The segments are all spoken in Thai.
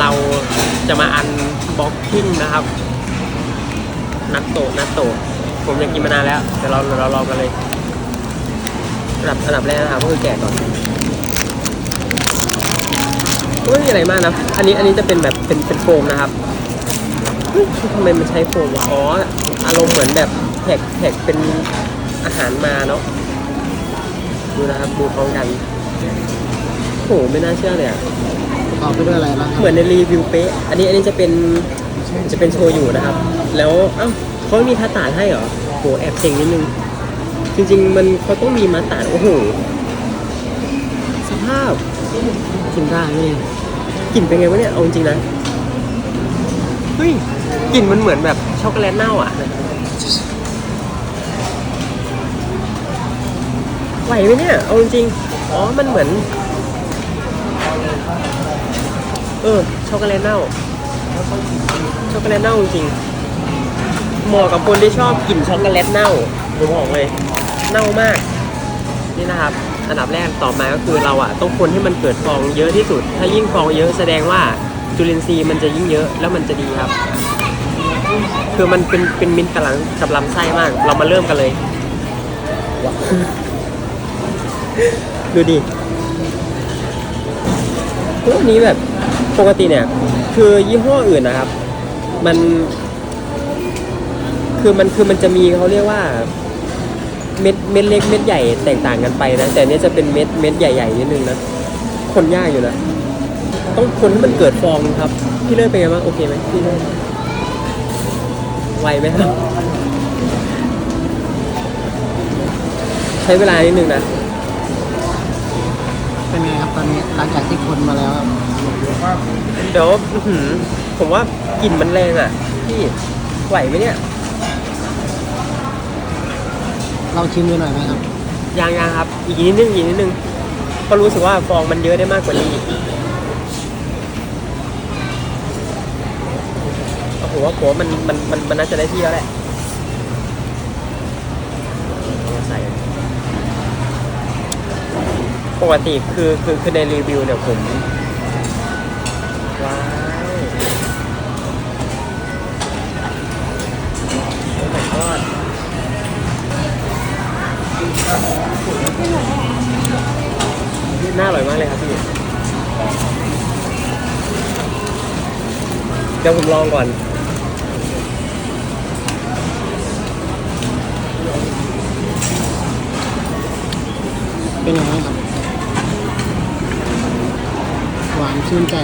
เราจะมาอันบ็อกกิ้งนะครับ นัตโตะนัตโตะผมยากกินมานานแล้วเดี๋ยวเราเราลองกันเลยอันดับอันดับแรกนะครับก็คือแกะก่อนก็ไม่มีอะไรมากนะ อันนี้อันนี้จะเป็นแบบเป็นเป็นโฟมนะครับเฮ้ยทำไมมันใช้โฟมวะอ๋ออารมณ์เหมือนแบบแท็กแท็กเป็นอาหารมาเนาะดูนะครับดูพร้อมกันโหไม่น่าเชื่อเลยอะ ประกอบไปด้วยอะไรบ้างครับเหมือนในรีวิวเป๊ะ อันนี้อันนี้จะเป็นจะเป็นโชยุนะครับ แล้วเอ้าเขามีทัตตาร์ดให้เหรอโหแอบเซ็งนิดนึง จริง ๆ มันเขาต้องมีมาตาร์ดโอ้โหสภาพกินได้ไหมเนี่ยกลิ่นเป็นไงวะเนี่ยเอาจริงๆนะเฮ้ยกลิ่นมันเหมือนแบบช็อกโกแลตเน่าอะไหวไหมเนี่ยเอาจริงๆอ๋อมันเหมือน เออช็อกโกแลตเน่าช็อกโกแลตเน่าจริงเหมาะกับคนที่ชอบกลิ่นช็อกโกแลตเน่าผมบอกเลยเน่ามาก นี่นะครับ อันดับแรกต่อมาก็คือเราอะต้องคนให้มันเกิดฟองเยอะที่สุด ถ้ายิ่งฟองเยอะแสดงว่าจุลินทรีย์มันจะยิ่งเยอะแล้วมันจะดีครับ คือมันเป็นเป็นมิตรกับหลังกับลำไส้มาก เรามาเริ่มกันเลยดูดิพวกนี้แบบ ปกติเนี่ย คือยี่ห้ออื่นนะครับ มัน คือมันคือมันจะมีเขาเรียกว่า เม็ดเม็ดเล็กเม็ดใหญ่แตกต่างกันไปนะ แต่เนี้ยจะเป็นเม็ดเม็ดใหญ่ๆนิดนึงนะ คนยากอยู่นะ ต้องคนให้มันเกิดฟองครับ พี่เลิศเป็นไงบ้างโอเคไหมพี่เลิศไวไหมครับใช้เวลานิดนึงนะ เป็นไงครับตอนนี้หลังจากที่คนมาแล้วครับ เดี๋ยวอื้อหือผมว่ากลิ่นมันแรงอะ พี่ไหวไหมเนี่ยลองชิมดูหน่อยไหมครับ ยังยังครับ อีกนิดนึงอีกนิดนึงก็รู้สึกว่าฟองมันเยอะได้มากกว่านี้อีกโอ้โหว่าผมว่ามันมันมันมันน่าจะได้ที่แล้วแหละเอามาใส่ปกติคือคือคือในรีวิวเนี่ยผม ดี๋ยวผมลองก่อน เป็นยังไงครับ หวานชื่นใจ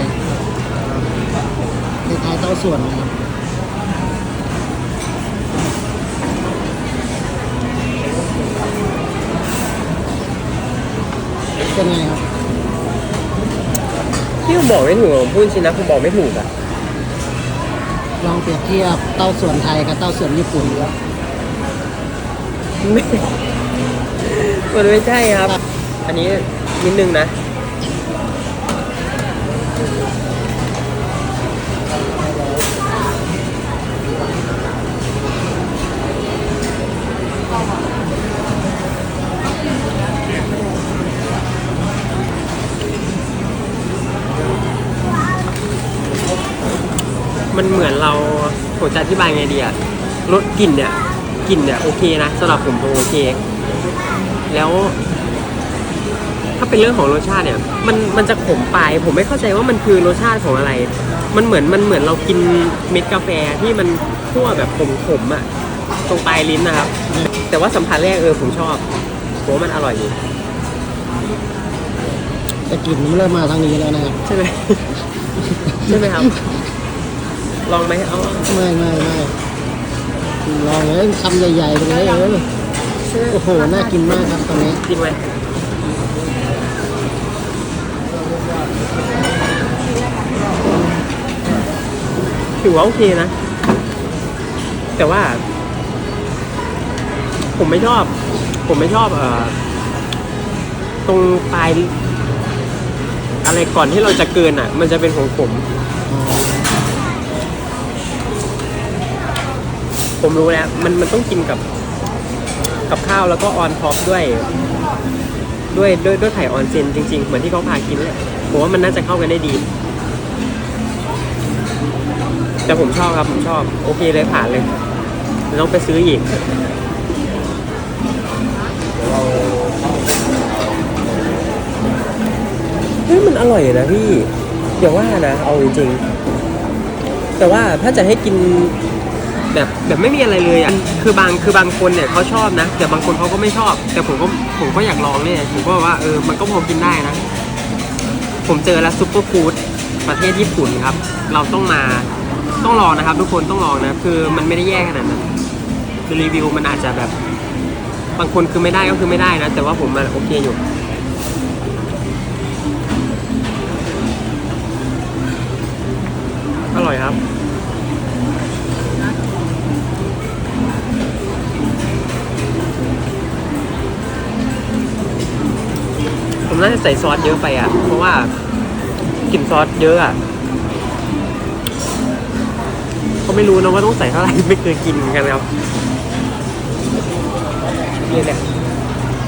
คล้ายๆเต้าส่วนนะครับเป็นไงครับ พี่ผมบอกไม่ถูกอะผมพูดจริงนะผมบอกไม่ถูกอะ ลองเปรียบเทียบเต้าส่วนไทยกับเต้าส่วนญี่ปุ่นครับไม่มันไม่ใช่ครับ อันนี้นิดนึงนะมั ผมจะอธิบายไงดีอะรสกลิ่นเนี่ยกลิ่นเนี่ยโอเคนะสำหรับผมผมโอเค แล้ว ถ้าเป็นเรื่องของรสชาติเนี่ย มันมันจะขมปลายผมไม่เข้าใจว่ามันคือรสชาติของอะไร มันเหมือนมันเหมือนเรากินเม็ดกาแฟที่มันคั่วแบบขมๆอะตรงปลายลิ้นนะครับ แต่ว่าสัมผัสแรกเออผมชอบผมว่ามันอร่อยอยู่แต่กลิ่นมันเริ่มมาทางนี้แล้วนะครับ ใช่ไหม ใช่ไหมครับ ลองไหมเอาไม่ไม่ไม่ลองเลยคำใหญ่ๆไปเลยเออโอ้โห น่ากินมากครับตอนนี้จริงไหมถือว่าโอเคนะ แต่ว่า ผมไม่ชอบ ผมไม่ชอบเอ่อตรงปลายอะไรก่อนที่เราจะเกินอะ มันจะเป็นของผม ผมรู้แล้วมันมันต้องกินกับกับข้าวแล้วก็ออนท็อปด้วย ด้วยด้วยด้วยไข่ออนเซนจริง ๆ เหมือนที่เขาพากินเลยผมว่ามันน่าจะเข้ากันได้ดี แต่ผมชอบครับผมชอบ โอเคเลยผ่านเลยเดี๋ยวต้องไปซื้ออีกเฮ้ยมันอร่อยนะพี่อย่าว่านะ เอาจริงๆแต่ว่าถ้าจะให้กิน แบบแบบไม่มีอะไรเลยอะคือบางคือบางคนเนี่ยเขาชอบนะ แต่บางคนเขาก็ไม่ชอบ แต่ผมก็ผมก็อยากลองเนี่ยผมก็ว่าเออมันก็พอกินได้นะ ผมเจอแล้วซุปเปอร์ฟู้ดประเทศญี่ปุ่นครับ เราต้องมาต้องลองนะครับ ทุกคนต้องลองนะ คือมันไม่ได้แย่ขนาดนั้นคือรีวิวมันอาจจะแบบ บางคนคือไม่ได้ก็คือไม่ได้นะ แต่ว่าผมมันโอเคอยู่อร่อยครับ ใส่ซอสเยอะไปอะ เพราะว่ากลิ่นซอสเยอะอะก็ไม่รู้นะว่าต้องใส่เท่าไหร่ไม่เคยกินเหมือนกันครับนี่แหละ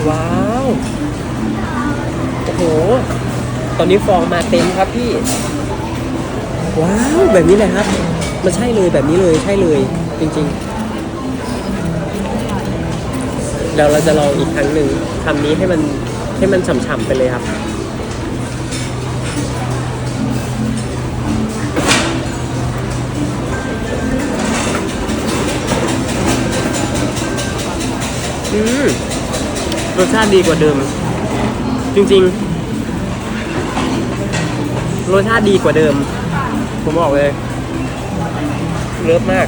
ว้าวโอ้โหตอนนี้ฟองมาเต็มครับพี่ ว้าวแบบนี้เลยครับ มันใช่เลยแบบนี้เลยใช่เลยจริงๆเดี๋ยวเราจะลองอีกครั้งหนึ่งคำนี้ให้มัน ให้มันฉ่ำๆไปเลยครับ อืมรสชาติดีกว่าเดิม จริงๆ รสชาติดีกว่าเดิม ผมบอกเลย เลิฟมาก